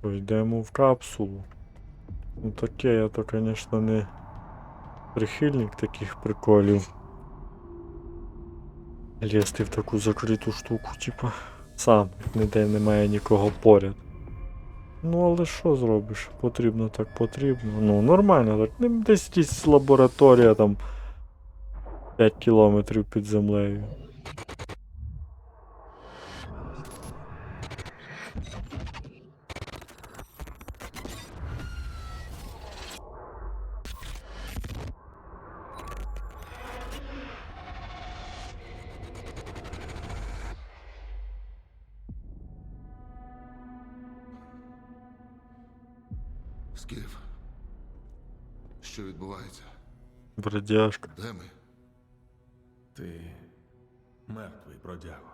що, йдемо в капсулу. Ну таке, я то, звісно, не прихильник таких приколів. Лізти в таку закриту штуку, типа, сам, ніде немає нікого поряд. Ну, але що зробиш? Потрібно так потрібно. Ну, нормально, так. Ну, Десь лабораторія там 5 кілометрів під землею. Скіф. Що відбувається? Бродяжка. Де ми? Ти мертвий бродяго.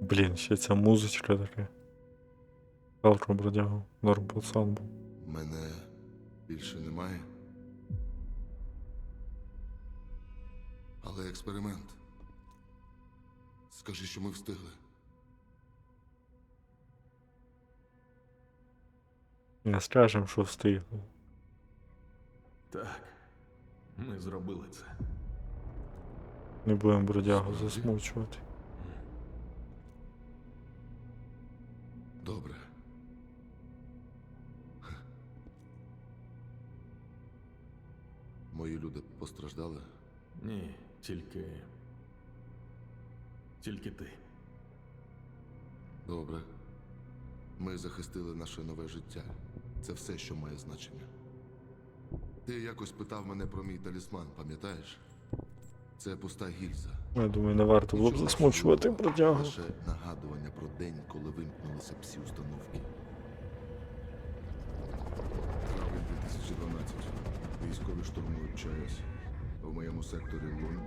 Блін, ще ця музичка така. Жалко бродягу. Норм пацан був. Мене більше немає. Експеримент. Скажи, що ми встигли. Не скажем, що встигли. Так, ми зробили це. Не будемо бродягу засмучувати. Добре. Мої люди постраждали. Ні, тільки. Тільки ти. Добре. Ми захистили наше нове життя. Це все, що має значення. Ти якось питав мене про мій талісман, пам'ятаєш? Це пуста гільза. Я думаю, не варто було б засмучувати бродягу. Лише нагадування про день, коли вимкнулися всі установки. Травень 2012. Військові штурмують ЧАЕС. В моєму секторі Лун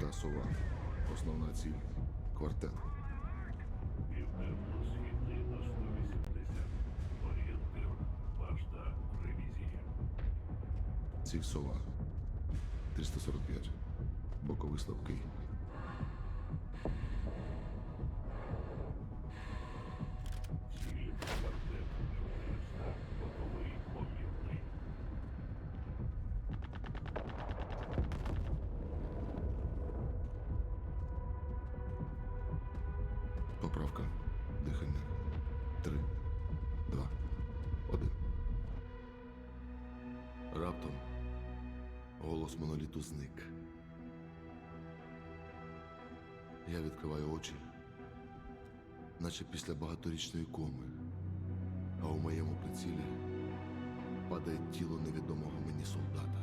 та Сова. Основна ціль квартет. Південно-східний на 180. Орієнтир. Башта. Ревізія. Ціль Сова. 345. Боковий слабкий. Голос моноліту зник. Я відкриваю очі, наче після багаторічної коми, а у моєму прицілі падає тіло невідомого мені солдата.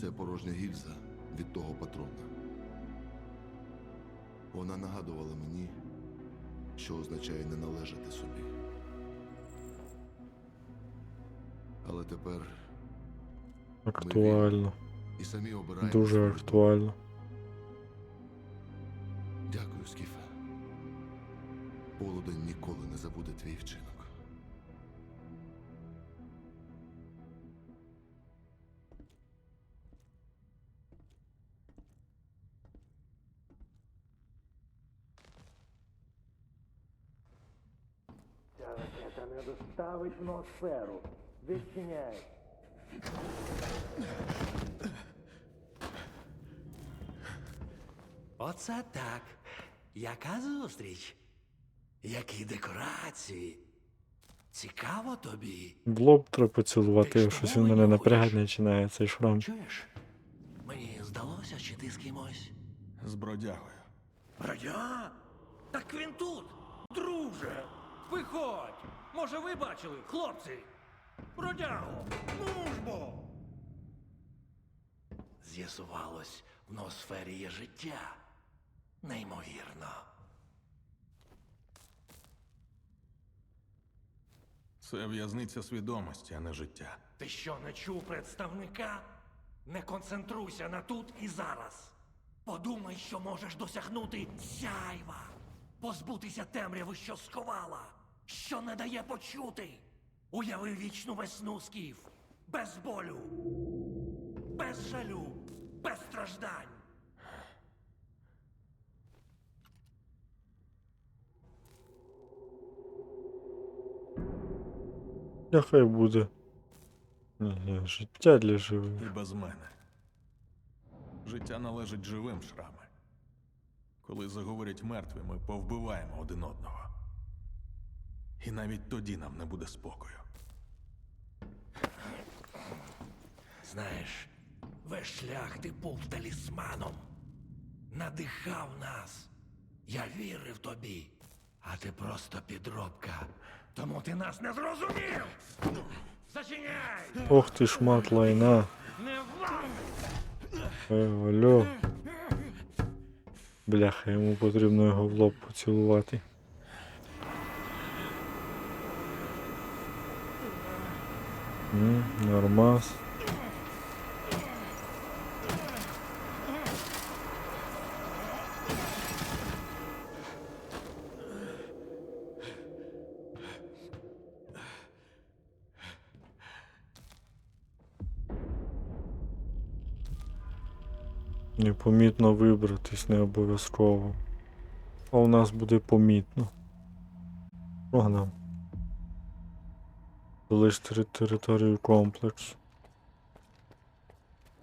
Це порожня гільза від того патрона. Вона нагадувала мені, що означає не належати собі. Але тепер Актуально. і самі обираємо. Дуже актуально. Дякую, Скіфе. Полудень ніколи не забуде твій вчинок. Ця ракета не доставить в ноосферу. Відчиняй. Оце так. Яка зустріч? Які декорації? Цікаво тобі. В лоб треба поцілувати, Ти щось він мене не напрягати хочеш? починає цей шрам. Чуєш? Мені здалося, чи ти з кимось. З бродягою. Радя? Так він тут. Друже. Виходь. Може, ви бачили, хлопці? Бродягу. Ну ж бо. З'ясувалось, в ноосфері є життя. Неймовірно. Це в'язниця свідомості, а не життя. Ти що не чув представника? Не концентруйся на тут і зараз. Подумай, що можеш досягнути сяйва, позбутися темряви, що сховала. що не дає почути. Уяви вічну весну скіф. Без болю, без жалю, без страждань. Нехай буде. Життя для живих. І без мене. Життя належить живим шрами. Коли заговорять мертві, ми повбиваємо один одного. І навіть тоді нам не буде спокою. Знаєш, весь шлях ти був талісманом. Надихав нас. Я вірив тобі. А ти просто підробка. Тому ти нас не зрозумів. Зачиняй! Ох ти шмат лайна. Не! Е, алло. Бляха, йому потрібно його в лоб поцілувати. Нормас. Непомітно вибратись не обов'язково. А у нас буде помітно. Погнав. Залишити територію комплексу.